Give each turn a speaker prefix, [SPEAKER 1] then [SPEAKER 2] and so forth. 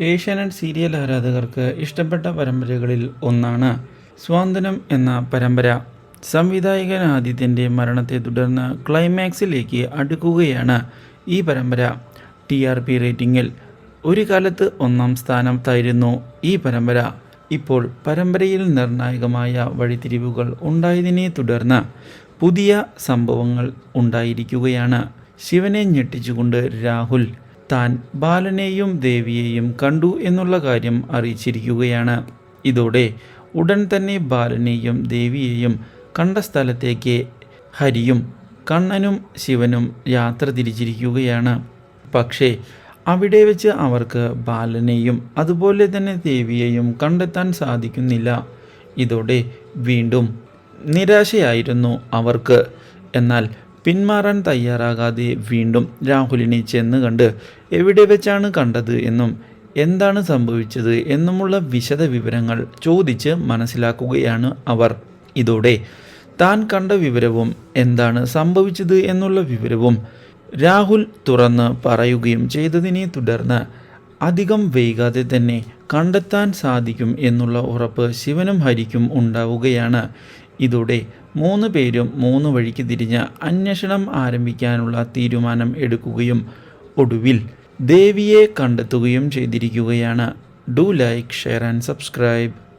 [SPEAKER 1] Asianet serial ആരാധകർക്ക് ഇഷ്ടപ്പെട്ട പരമ്പരകളിൽ ഒന്നാണ് സ്വാന്തനം എന്ന പരമ്പര. സംവിധായകൻ ആദിത്യന്റെ മരണത്തെ തുടർന്ന് ക്ലൈമാക്സിലേക്ക് അടുക്കുകയാണ് ഈ പരമ്പര. ടി ആർ പി റേറ്റിംഗിൽ ഒരു കാലത്ത് ഒന്നാം സ്ഥാനത്തായിരുന്നു ഈ പരമ്പര. ഇപ്പോൾ പരമ്പരയിൽ നിർണായകമായ വഴിത്തിരിവുകൾ ഉണ്ടായതിനെ തുടർന്ന് പുതിയ സംഭവങ്ങൾ ഉണ്ടായിരിക്കുകയാണ്. ശിവനെ ഞെട്ടിച്ചുകൊണ്ട് രാഹുൽ താൻ ബാലനെയും ദേവിയെയും കണ്ടു എന്നുള്ള കാര്യം അറിയിച്ചിരിക്കുകയാണ്. ഇതോടെ ഉടൻ തന്നെ ബാലനെയും ദേവിയെയും കണ്ട സ്ഥലത്തേക്ക് ഹരിയും കണ്ണനും ശിവനും യാത്ര തിരിച്ചിരിക്കുകയാണ്. പക്ഷേ അവിടെ വെച്ച് അവർക്ക് ബാലനെയും അതുപോലെ തന്നെ ദേവിയെയും കണ്ടെത്താൻ സാധിക്കുന്നില്ല. ഇതോടെ വീണ്ടും നിരാശയായിരുന്നു അവർക്ക്. എന്നാൽ പിന്മാറാൻ തയ്യാറാകാതെ വീണ്ടും രാഹുലിനെ ചെന്ന് കണ്ട് എവിടെ വെച്ചാണ് കണ്ടത് എന്നും എന്താണ് സംഭവിച്ചത് എന്നുമുള്ള വിശദ വിവരങ്ങൾ ചോദിച്ച് മനസ്സിലാക്കുകയാണ് അവർ. ഇതോടെ താൻ കണ്ട വിവരവും എന്താണ് സംഭവിച്ചത് എന്നുള്ള വിവരവും രാഹുൽ തുറന്ന് പറയുകയും ചെയ്തതിനെ തുടർന്ന് അധികം വൈകാതെ തന്നെ കണ്ടെത്താൻ സാധിക്കും എന്നുള്ള ഉറപ്പ് ശിവനും ഹരിക്കും ഉണ്ടാവുകയാണ്. ഇതോടെ മൂന്ന് പേരും മൂന്ന് വഴിക്ക് തിരിഞ്ഞ് അന്വേഷണം ആരംഭിക്കാനുള്ള തീരുമാനം എടുക്കുകയും ഒടുവിൽ ദേവിയെ കണ്ടെത്തുകയും ചെയ്തിരിക്കുകയാണ്. Do like share and subscribe.